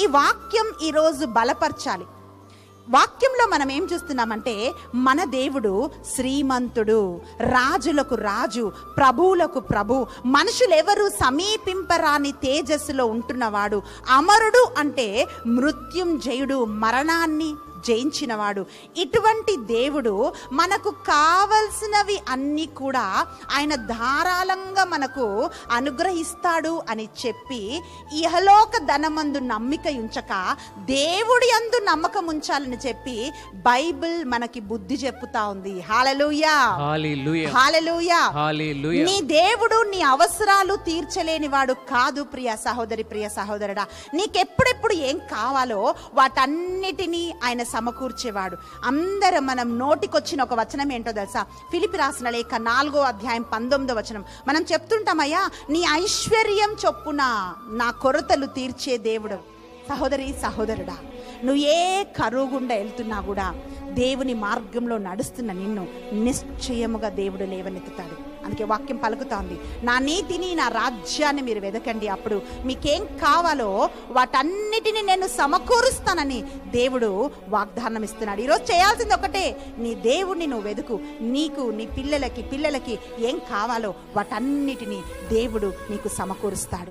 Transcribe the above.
ఈ వాక్యం ఈరోజు బలపరచాలి. వాక్యంలో మనం ఏం చూస్తున్నామంటే మన దేవుడు శ్రీమంతుడు రాజులకు రాజు ప్రభువులకు ప్రభు మనుషులెవరూ సమీపింపరాని తేజస్సులో ఉంటున్నవాడు అమరుడు అంటే మృత్యుంజయుడు మరణాన్ని జయించినవాడు. ఇటువంటి దేవుడు మనకు కావలసినవి అన్నీ కూడా ఆయన ధారాళంగా మనకు అనుగ్రహిస్తాడు అని చెప్పి ఇహలోక ధనమందు నమ్మిక ఉంచక దేవుడి అందు నమ్మకం ఉంచాలని చెప్పి బైబిల్ మనకి బుద్ధి చెప్పుతా ఉంది. హాలలుయా హాలలుయా నీ దేవుడు నీ అవసరాలు తీర్చలేని వాడు కాదు ప్రియ సహోదరి ప్రియ సహోదరుడా. నీకెప్పుడెప్పుడు ఏం కావాలో వాటన్నిటినీ ఆయన సమకూర్చేవాడు. అందరం మనం నోటికొచ్చిన ఒక వచనం ఏంటో తెలుసా? ఫిలిపి రాసిన లేఖ నాలుగో అధ్యాయం పంతొమ్మిదో వచనం. మనం చెప్తుంటామయ్యా నీ ఐశ్వర్యం చొప్పున నా కొరతలు తీర్చే దేవుడు. సహోదరి సహోదరుడా నువ్వు ఏ కరువు గుండా వెళ్తున్నా కూడా దేవుని మార్గంలో నడుస్తున్న నిన్ను నిశ్చయముగా దేవుడు లేవనెత్తుతాడు. అందుకే వాక్యం పలుకుతోంది. నా నీతిని నా రాజ్యాన్ని మీరు వెదకండి. అప్పుడు మీకేం కావాలో వాటన్నిటిని నేను సమకూరుస్తానని దేవుడు వాగ్దానం ఇస్తున్నాడు. ఈరోజు చేయాల్సింది ఒకటే నీ దేవుణ్ణి నువ్వు వెతుకు నీకు నీ పిల్లలకి పిల్లలకి ఏం కావాలో వాటన్నిటిని దేవుడు నీకు సమకూరుస్తాడు.